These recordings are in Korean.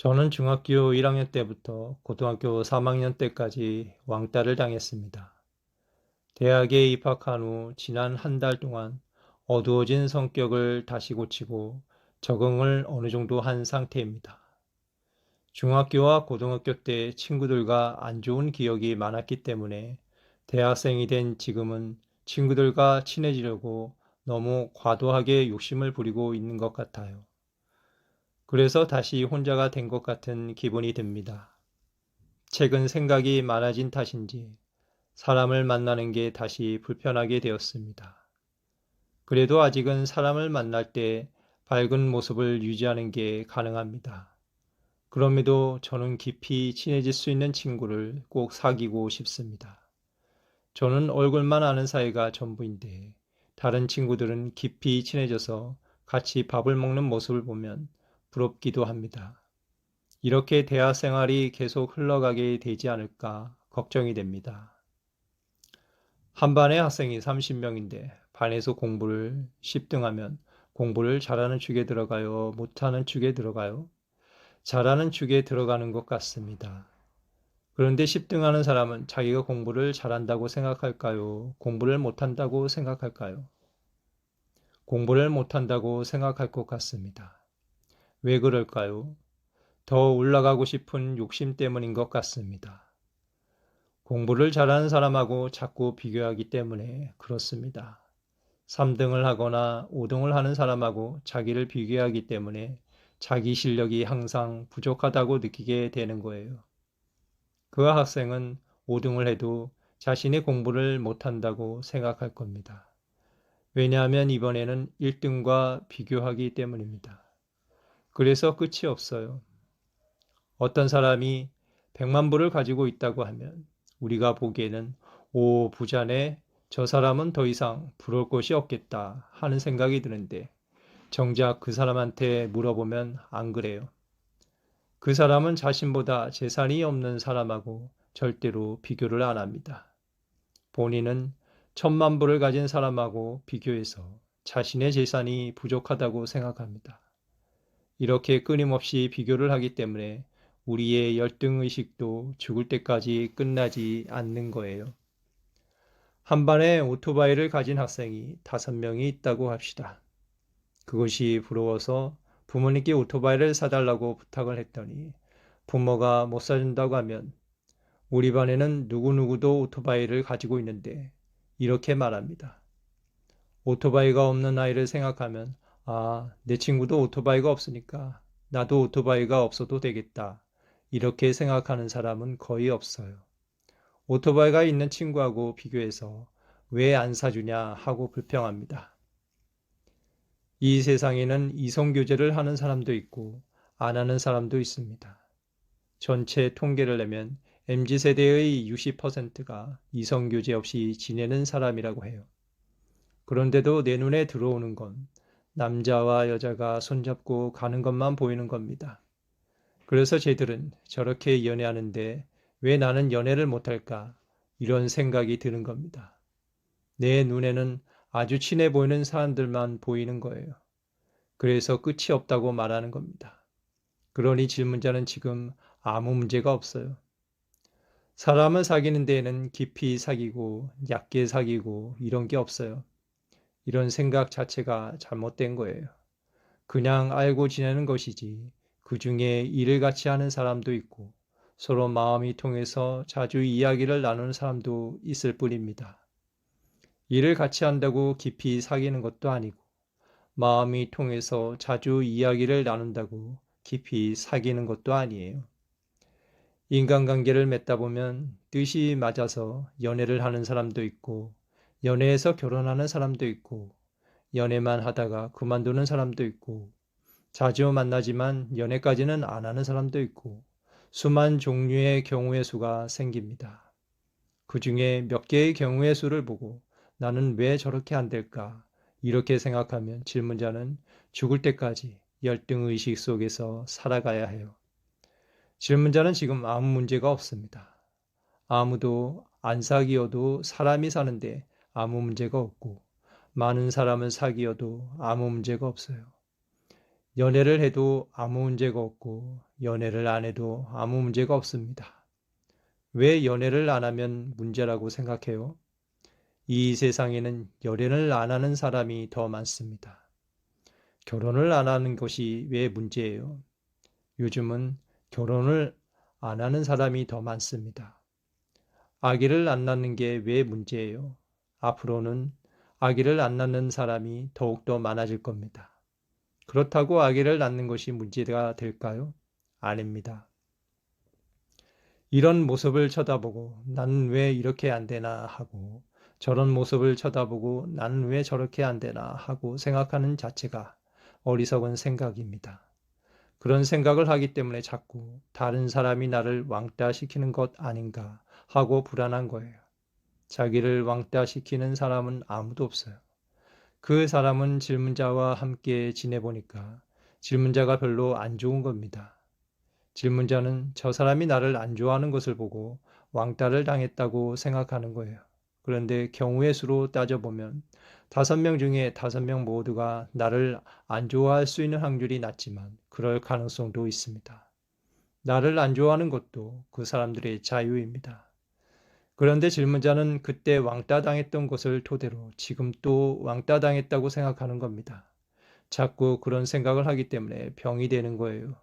저는 중학교 1학년 때부터 고등학교 3학년 때까지 왕따를 당했습니다. 대학에 입학한 후 지난 한 달 동안 어두워진 성격을 다시 고치고 적응을 어느 정도 한 상태입니다. 중학교와 고등학교 때 친구들과 안 좋은 기억이 많았기 때문에 대학생이 된 지금은 친구들과 친해지려고 너무 과도하게 욕심을 부리고 있는 것 같아요. 그래서 다시 혼자가 된 것 같은 기분이 듭니다. 최근 생각이 많아진 탓인지 사람을 만나는 게 다시 불편하게 되었습니다. 그래도 아직은 사람을 만날 때 밝은 모습을 유지하는 게 가능합니다. 그럼에도 저는 깊이 친해질 수 있는 친구를 꼭 사귀고 싶습니다. 저는 얼굴만 아는 사이가 전부인데 다른 친구들은 깊이 친해져서 같이 밥을 먹는 모습을 보면 부럽기도 합니다. 이렇게 대학 생활이 계속 흘러가게 되지 않을까 걱정이 됩니다. 한 반에 학생이 30명인데 반에서 공부를 10등 하면 공부를 잘하는 축에 들어가요? 못하는 축에 들어가요? 잘하는 축에 들어가는 것 같습니다. 그런데 10등 하는 사람은 자기가 공부를 잘한다고 생각할까요? 공부를 못한다고 생각할까요? 공부를 못한다고 생각할 것 같습니다. 왜 그럴까요? 더 올라가고 싶은 욕심 때문인 것 같습니다. 공부를 잘하는 사람하고 자꾸 비교하기 때문에 그렇습니다. 3등을 하거나 5등을 하는 사람하고 자기를 비교하기 때문에 자기 실력이 항상 부족하다고 느끼게 되는 거예요. 그 학생은 5등을 해도 자신의 공부를 못한다고 생각할 겁니다. 왜냐하면 이번에는 1등과 비교하기 때문입니다. 그래서 끝이 없어요. 어떤 사람이 100만 불을 가지고 있다고 하면 우리가 보기에는 오 부자네 저 사람은 더 이상 부러울 것이 없겠다 하는 생각이 드는데 정작 그 사람한테 물어보면 안 그래요. 그 사람은 자신보다 재산이 없는 사람하고 절대로 비교를 안 합니다. 본인은 천만 불을 가진 사람하고 비교해서 자신의 재산이 부족하다고 생각합니다. 이렇게 끊임없이 비교를 하기 때문에 우리의 열등의식도 죽을 때까지 끝나지 않는 거예요. 한 반에 오토바이를 가진 학생이 다섯 명이 있다고 합시다. 그것이 부러워서 부모님께 오토바이를 사달라고 부탁을 했더니 부모가 못 사준다고 하면 우리 반에는 누구누구도 오토바이를 가지고 있는데 이렇게 말합니다. 오토바이가 없는 아이를 생각하면 아, 내 친구도 오토바이가 없으니까 나도 오토바이가 없어도 되겠다. 이렇게 생각하는 사람은 거의 없어요. 오토바이가 있는 친구하고 비교해서 왜 안 사주냐 하고 불평합니다. 이 세상에는 이성교제를 하는 사람도 있고 안 하는 사람도 있습니다. 전체 통계를 내면 MZ세대의 60%가 이성교제 없이 지내는 사람이라고 해요. 그런데도 내 눈에 들어오는 건 남자와 여자가 손잡고 가는 것만 보이는 겁니다. 그래서 쟤들은 저렇게 연애하는데 왜 나는 연애를 못할까? 이런 생각이 드는 겁니다. 내 눈에는 아주 친해 보이는 사람들만 보이는 거예요. 그래서 끝이 없다고 말하는 겁니다. 그러니 질문자는 지금 아무 문제가 없어요. 사람을 사귀는 데에는 깊이 사귀고 얕게 사귀고 이런 게 없어요. 이런 생각 자체가 잘못된 거예요. 그냥 알고 지내는 것이지 그 중에 일을 같이 하는 사람도 있고 서로 마음이 통해서 자주 이야기를 나누는 사람도 있을 뿐입니다. 일을 같이 한다고 깊이 사귀는 것도 아니고 마음이 통해서 자주 이야기를 나눈다고 깊이 사귀는 것도 아니에요. 인간관계를 맺다 보면 뜻이 맞아서 연애를 하는 사람도 있고 연애에서 결혼하는 사람도 있고, 연애만 하다가 그만두는 사람도 있고, 자주 만나지만 연애까지는 안 하는 사람도 있고, 수만 종류의 경우의 수가 생깁니다. 그 중에 몇 개의 경우의 수를 보고 나는 왜 저렇게 안 될까? 이렇게 생각하면 질문자는 죽을 때까지 열등의식 속에서 살아가야 해요. 질문자는 지금 아무 문제가 없습니다. 아무도 안 사귀어도 사람이 사는데 아무 문제가 없고 많은 사람을 사귀어도 아무 문제가 없어요. 연애를 해도 아무 문제가 없고 연애를 안 해도 아무 문제가 없습니다. 왜 연애를 안 하면 문제라고 생각해요? 이 세상에는 연애를 안 하는 사람이 더 많습니다. 결혼을 안 하는 것이 왜 문제예요? 요즘은 결혼을 안 하는 사람이 더 많습니다. 아기를 안 낳는 게 왜 문제예요? 앞으로는 아기를 안 낳는 사람이 더욱더 많아질 겁니다. 그렇다고 아기를 낳는 것이 문제가 될까요? 아닙니다. 이런 모습을 쳐다보고 나는 왜 이렇게 안 되나 하고 저런 모습을 쳐다보고 나는 왜 저렇게 안 되나 하고 생각하는 자체가 어리석은 생각입니다. 그런 생각을 하기 때문에 자꾸 다른 사람이 나를 왕따시키는 것 아닌가 하고 불안한 거예요. 자기를 왕따시키는 사람은 아무도 없어요. 그 사람은 질문자와 함께 지내보니까 질문자가 별로 안 좋은 겁니다. 질문자는 저 사람이 나를 안 좋아하는 것을 보고 왕따를 당했다고 생각하는 거예요. 그런데 경우의 수로 따져보면 다섯 명 중에 다섯 명 모두가 나를 안 좋아할 수 있는 확률이 낮지만 그럴 가능성도 있습니다. 나를 안 좋아하는 것도 그 사람들의 자유입니다. 그런데 질문자는 그때 왕따 당했던 것을 토대로 지금 또 왕따 당했다고 생각하는 겁니다. 자꾸 그런 생각을 하기 때문에 병이 되는 거예요.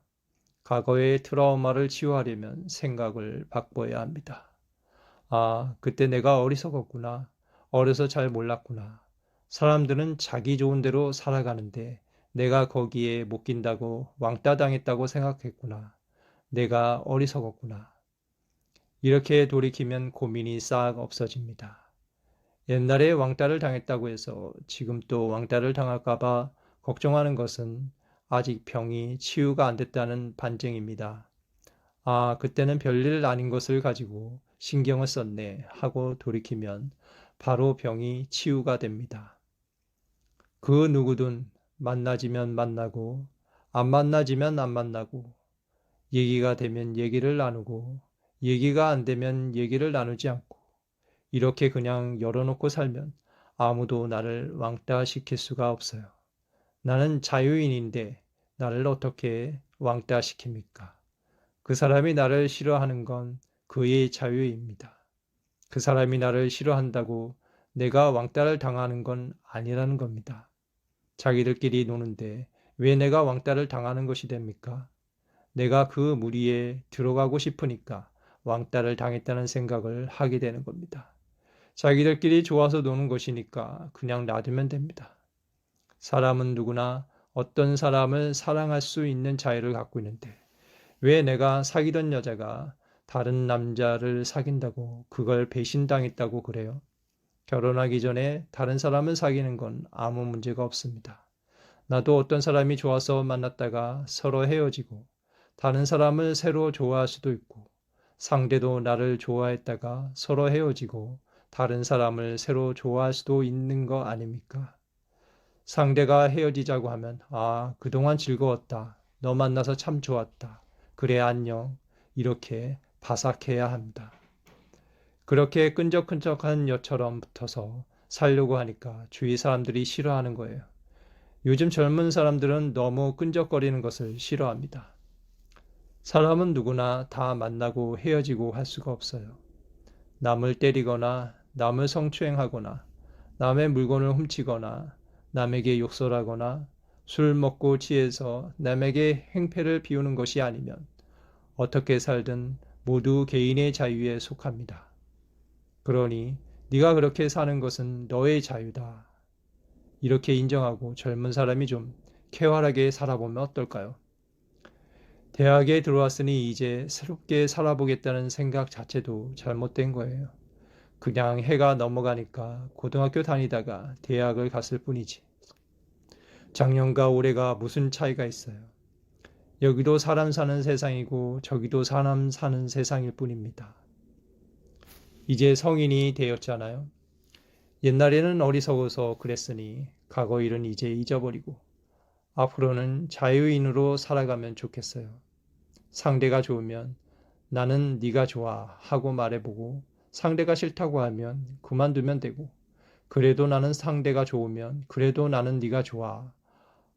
과거의 트라우마를 치유하려면 생각을 바꿔야 합니다. 아, 그때 내가 어리석었구나. 어려서 잘 몰랐구나. 사람들은 자기 좋은 대로 살아가는데 내가 거기에 못 낀다고 왕따 당했다고 생각했구나. 내가 어리석었구나. 이렇게 돌이키면 고민이 싹 없어집니다. 옛날에 왕따를 당했다고 해서 지금 또 왕따를 당할까봐 걱정하는 것은 아직 병이 치유가 안 됐다는 반증입니다. 아, 그때는 별일 아닌 것을 가지고 신경을 썼네 하고 돌이키면 바로 병이 치유가 됩니다. 그 누구든 만나지면 만나고 안 만나지면 안 만나고 얘기가 되면 얘기를 나누고 얘기가 안 되면 얘기를 나누지 않고 이렇게 그냥 열어놓고 살면 아무도 나를 왕따 시킬 수가 없어요. 나는 자유인인데 나를 어떻게 왕따 시킵니까? 그 사람이 나를 싫어하는 건 그의 자유입니다. 그 사람이 나를 싫어한다고 내가 왕따를 당하는 건 아니라는 겁니다. 자기들끼리 노는데 왜 내가 왕따를 당하는 것이 됩니까? 내가 그 무리에 들어가고 싶으니까 왕따를 당했다는 생각을 하게 되는 겁니다. 자기들끼리 좋아서 노는 것이니까 그냥 놔두면 됩니다. 사람은 누구나 어떤 사람을 사랑할 수 있는 자유를 갖고 있는데 왜 내가 사귀던 여자가 다른 남자를 사귄다고 그걸 배신당했다고 그래요? 결혼하기 전에 다른 사람을 사귀는 건 아무 문제가 없습니다. 나도 어떤 사람이 좋아서 만났다가 서로 헤어지고 다른 사람을 새로 좋아할 수도 있고 상대도 나를 좋아했다가 서로 헤어지고 다른 사람을 새로 좋아할 수도 있는 거 아닙니까? 상대가 헤어지자고 하면 아, 그동안 즐거웠다. 너 만나서 참 좋았다. 그래, 안녕. 이렇게 바삭해야 합니다. 그렇게 끈적끈적한 여처럼 붙어서 살려고 하니까 주위 사람들이 싫어하는 거예요. 요즘 젊은 사람들은 너무 끈적거리는 것을 싫어합니다. 사람은 누구나 다 만나고 헤어지고 할 수가 없어요. 남을 때리거나 남을 성추행하거나 남의 물건을 훔치거나 남에게 욕설하거나 술 먹고 취해서 남에게 행패를 비우는 것이 아니면 어떻게 살든 모두 개인의 자유에 속합니다. 그러니 네가 그렇게 사는 것은 너의 자유다. 이렇게 인정하고 젊은 사람이 좀 쾌활하게 살아보면 어떨까요? 대학에 들어왔으니 이제 새롭게 살아보겠다는 생각 자체도 잘못된 거예요. 그냥 해가 넘어가니까 고등학교 다니다가 대학을 갔을 뿐이지. 작년과 올해가 무슨 차이가 있어요. 여기도 사람 사는 세상이고 저기도 사람 사는 세상일 뿐입니다. 이제 성인이 되었잖아요. 옛날에는 어리석어서 그랬으니 과거 일은 이제 잊어버리고 앞으로는 자유인으로 살아가면 좋겠어요. 상대가 좋으면 나는 네가 좋아 하고 말해보고 상대가 싫다고 하면 그만두면 되고 그래도 나는 상대가 좋으면 그래도 나는 네가 좋아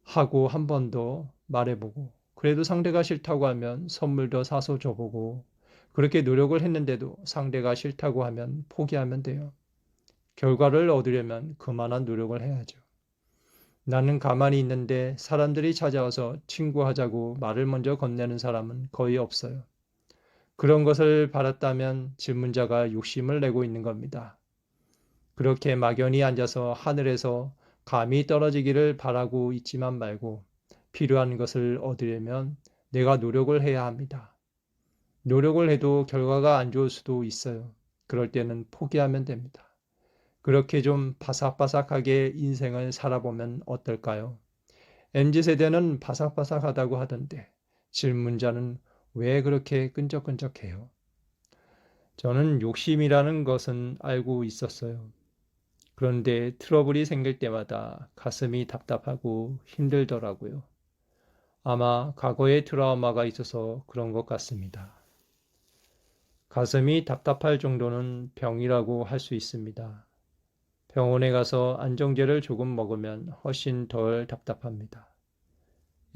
하고 한 번 더 말해보고, 그래도 상대가 싫다고 하면 선물도 사서 줘보고, 그렇게 노력을 했는데도 상대가 싫다고 하면 포기하면 돼요. 결과를 얻으려면 그만한 노력을 해야죠. 나는 가만히 있는데 사람들이 찾아와서 친구하자고 말을 먼저 건네는 사람은 거의 없어요. 그런 것을 바랐다면 질문자가 욕심을 내고 있는 겁니다. 그렇게 막연히 앉아서 하늘에서 감이 떨어지기를 바라고 있지만 말고 필요한 것을 얻으려면 내가 노력을 해야 합니다. 노력을 해도 결과가 안 좋을 수도 있어요. 그럴 때는 포기하면 됩니다. 그렇게 좀 바삭바삭하게 인생을 살아보면 어떨까요? MZ세대는 바삭바삭하다고 하던데 질문자는 왜 그렇게 끈적끈적해요? 저는 욕심이라는 것은 알고 있었어요. 그런데 트러블이 생길 때마다 가슴이 답답하고 힘들더라고요. 아마 과거의 트라우마가 있어서 그런 것 같습니다. 가슴이 답답할 정도는 병이라고 할 수 있습니다. 병원에 가서 안정제를 조금 먹으면 훨씬 덜 답답합니다.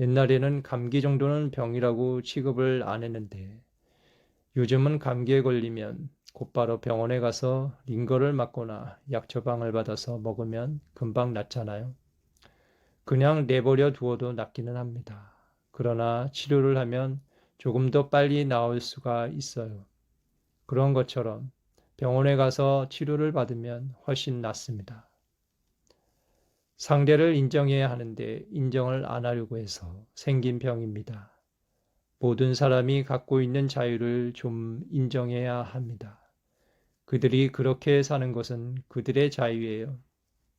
옛날에는 감기 정도는 병이라고 취급을 안 했는데 요즘은 감기에 걸리면 곧바로 병원에 가서 링거를 맞거나 약 처방을 받아서 먹으면 금방 낫잖아요. 그냥 내버려 두어도 낫기는 합니다. 그러나 치료를 하면 조금 더 빨리 나을 수가 있어요. 그런 것처럼 병원에 가서 치료를 받으면 훨씬 낫습니다. 상대를 인정해야 하는데 인정을 안 하려고 해서 생긴 병입니다. 모든 사람이 갖고 있는 자유를 좀 인정해야 합니다. 그들이 그렇게 사는 것은 그들의 자유예요.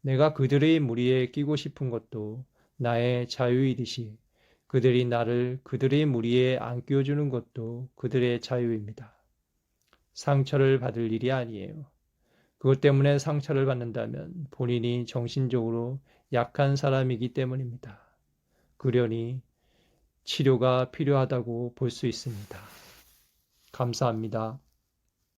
내가 그들의 무리에 끼고 싶은 것도 나의 자유이듯이 그들이 나를 그들의 무리에 안 끼워주는 것도 그들의 자유입니다. 상처를 받을 일이 아니에요. 그것 때문에 상처를 받는다면 본인이 정신적으로 약한 사람이기 때문입니다. 그러니 치료가 필요하다고 볼 수 있습니다. 감사합니다.